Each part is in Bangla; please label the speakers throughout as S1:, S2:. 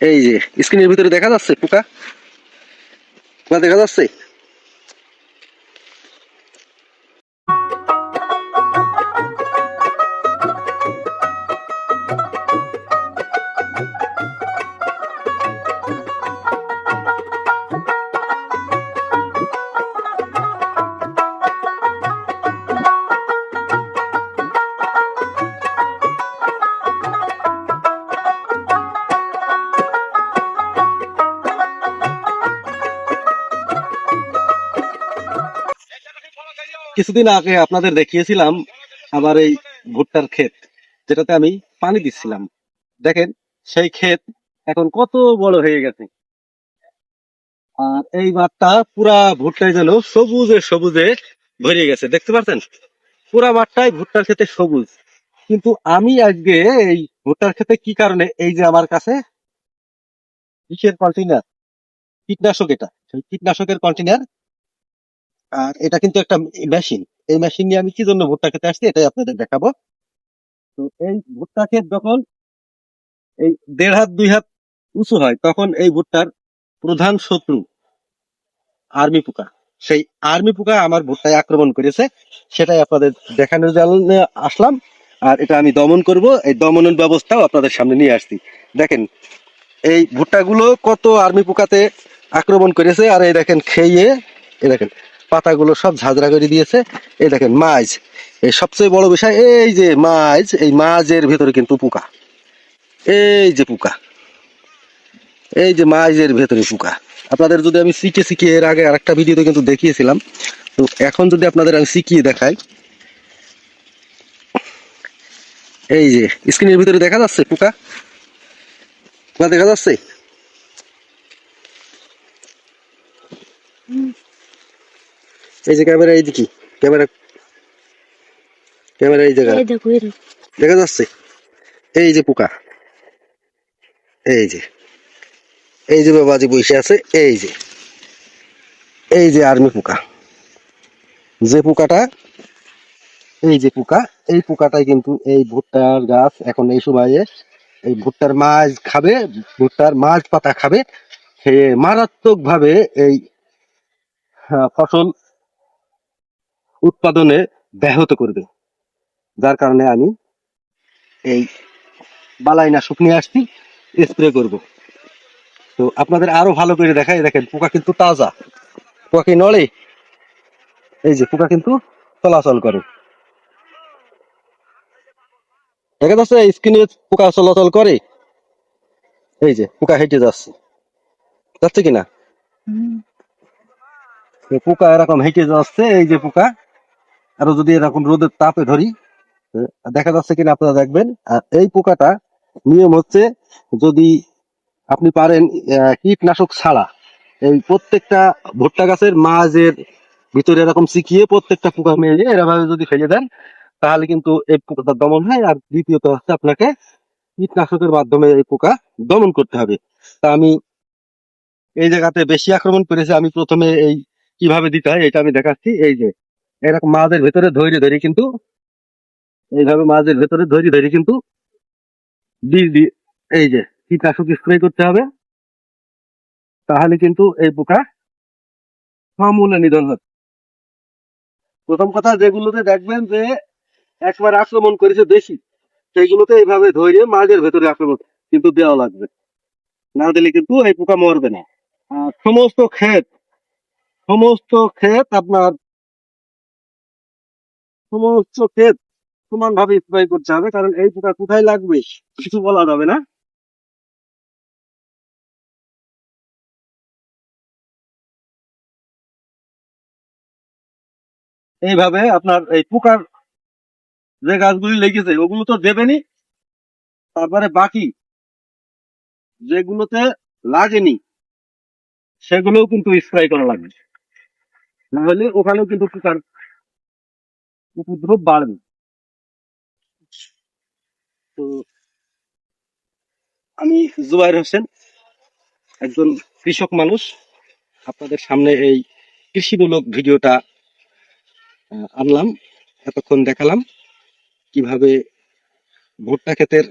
S1: এই যে স্ক্রিনের ভিতরে দেখা যাচ্ছে পোকা? পোকা দেখা যাচ্ছে? কিছুদিন আগে আপনাদের দেখিয়েছিলাম আমার এই ভুট্টার ক্ষেত, যেটাতে আমি পানি দিচ্ছিলাম। দেখেন, সেই ক্ষেত এখন কত বড় হয়ে গেছে। আর এই মাঠটা পুরা ভুট্টায় যেন সবুজে সবুজে ভরে গেছে, দেখতে পাচ্ছেন পুরা মাঠটাই ভুট্টার ক্ষেতে সবুজ। কিন্তু আমি আজকে এই ভুট্টার ক্ষেতে কি কারণে, এই যে আমার কাছে কিসের কন্টেনার কীটনাশক এটা, সেই কীটনাশকের কন্টেনার আর এটা কিন্তু একটা মেশিন এই মেশিন নিয়ে আমি কি জন্য ভুট্টা খেতে আসছি এটাই আপনাদের দেখাবো। তো এই ভুট্টা ক্ষেত যখন এই দেড় হাত, দুই হাত উঁচু হয়, তখন এই ভুট্টার প্রধান শত্রু আর্মি পোকা। সেই আর্মি পোকা আমার ভুট্টায় আক্রমণ করেছে, সেটাই আপনাদের দেখানোর জন্য আসলাম। আর এটা আমি দমন করব, এই দমনের ব্যবস্থাও আপনাদের সামনে নিয়ে আসছি। দেখেন, এই ভুট্টাগুলো কত আর্মি পোকাতে আক্রমণ করেছে, আর এই দেখেন খেয়ে, এই দেখেন পাতাগুলো সব ঝাঁঝরা করে দিয়েছে। এই দেখেন মাছ এই সবচেয়ে বড় বিষয়, এই যে মাছ এই মাছের ভেতরে কিন্তু পোকা। এই যে পোকা। এই যে মাছের ভেতরে পোকা। আপনাদের যদি আমি শিখে শিখিয়ে এর আগে আরেকটা ভিডিওতে কিন্তু দেখিয়েছিলাম, তো এখন যদি আপনাদের আমি শিখিয়ে দেখাই। এই যে, স্ক্রিনের ভিতরে দেখা যাচ্ছে পোকা? পোকা দেখা যাচ্ছে? এই যে ক্যামেরা এইদিকে ক্যামেরা। ক্যামেরা এই জায়গা
S2: দেখো
S1: যাচ্ছে? এই যে পোকা। এই যে। এই যে বাবাজি বসে আছে এই যে। এই যে আর্মি পোকা। যে পোকাটা এই যে পোকা এই পোকাটাই কিন্তু এই ভুট্টার গাছ এখন এই সময়ে এই ভুট্টার মাছ খাবে ভুট্টার মাছ পাতা খাবে। খেয়ে মারাত্মক ভাবে এই ফসল উৎপাদনে ব্যাহত করবে। যার কারণে আমি এই বালাইনাশক নিয়ে আসছি স্প্রে করব। তো আপনাদের আরও ভালো করে দেখাই দেখেন পোকা কিন্তু তাজা। পোকা কি নড়ে? এই যে পোকা কিন্তু চলাচল করে। দেখা যাচ্ছে স্কিনে পোকা চলাচল করে। এই যে পোকা হেঁটে যাচ্ছে। যাচ্ছে কিনা? পোকা এরকম হেঁটে যাচ্ছে এই যে পোকা। আরও যদি এরকম রোদের তাপে ধরি দেখা যাচ্ছে কিনা আপনারা দেখবেন আর এই পোকাটা নিয়ম হচ্ছে যদি আপনি পারেন কীটনাশক ছাড়া। এই প্রত্যেকটা ভুট্টা গাছের মাঝের ভিতরে এরকম চিকিয়ে প্রত্যেকটা পোকা মেরে এরভাবে যদি ফেলে দেন, তাহলে কিন্তু এই পোকাটা দমন হয়। আর দ্বিতীয়ত হচ্ছে আপনাকে কীটনাশকের মাধ্যমে এই পোকা দমন করতে হবে। তা আমি এই জায়গাতে বেশি আক্রমণ করেছে, আমি প্রথমে এই কীভাবে দিতে হয় এটা আমি দেখাচ্ছি। এই যে এরকম মাঝের ভেতরে ধৈর্য ধরে কিন্তু, এইভাবে মাঝের ভেতরে ধৈর্য ধরে কিন্তু বীজ দিয়ে, এই যে কীটনাশক স্প্রে করতে হবে, তাহলে কিন্তু এই পোকা সমূলে নিধন হবে প্রথম কথা যেগুলোতে দেখবেন যে একবার আক্রমণ করেছে বেশি সেইগুলোতে এইভাবে ধরে মাঝের ভেতরে আক্রমণ কিন্তু দেওয়া লাগবে। না দিলে কিন্তু এই পোকা মরবে না। সমস্ত ক্ষেত সমস্ত ক্ষেত আপনার সমস্ত ক্ষেত সমান ভাবে স্প্রে করতে হবে, কারণ এই পোকা কোথায় লাগবে কিছু বলা যাবে না। এইভাবে আপনার এই পোকার যে গাছগুলি লেগেছে, ওগুলো তো দেবেনই তারপরে বাকি যেগুলোতে লাগেনি, সেগুলোও কিন্তু স্প্রে করা লাগবে। না হলে ওখানেও কিন্তু পোকার উপদ্রব বাড়বে। তো আমি জুবাইর হোসেন, একজন কৃষক মানুষ। আপনাদের সামনে এই কৃষিমূলক ভিডিওটা আনলাম, এতক্ষণ দেখালাম কীভাবে ভুট্টা ক্ষেতের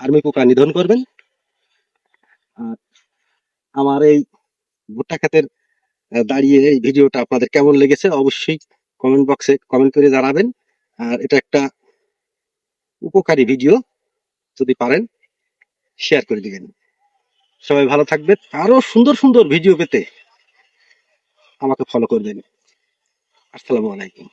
S1: আর্মি পোকা নিধন করবেন। আর আমার এই ভুট্টা ক্ষেতের দাঁড়িয়ে এই ভিডিওটা আপনাদের কেমন লেগেছে অবশ্যই কমেন্ট বক্সে কমেন্ট করে জানাবেন। আর এটা একটা উপকারী ভিডিও যদি পারেন শেয়ার করে দিবেন। সবাই ভালো থাকবেন। আরও সুন্দর সুন্দর ভিডিও পেতে আমাকে ফলো করবেন। আসসালামু আলাইকুম।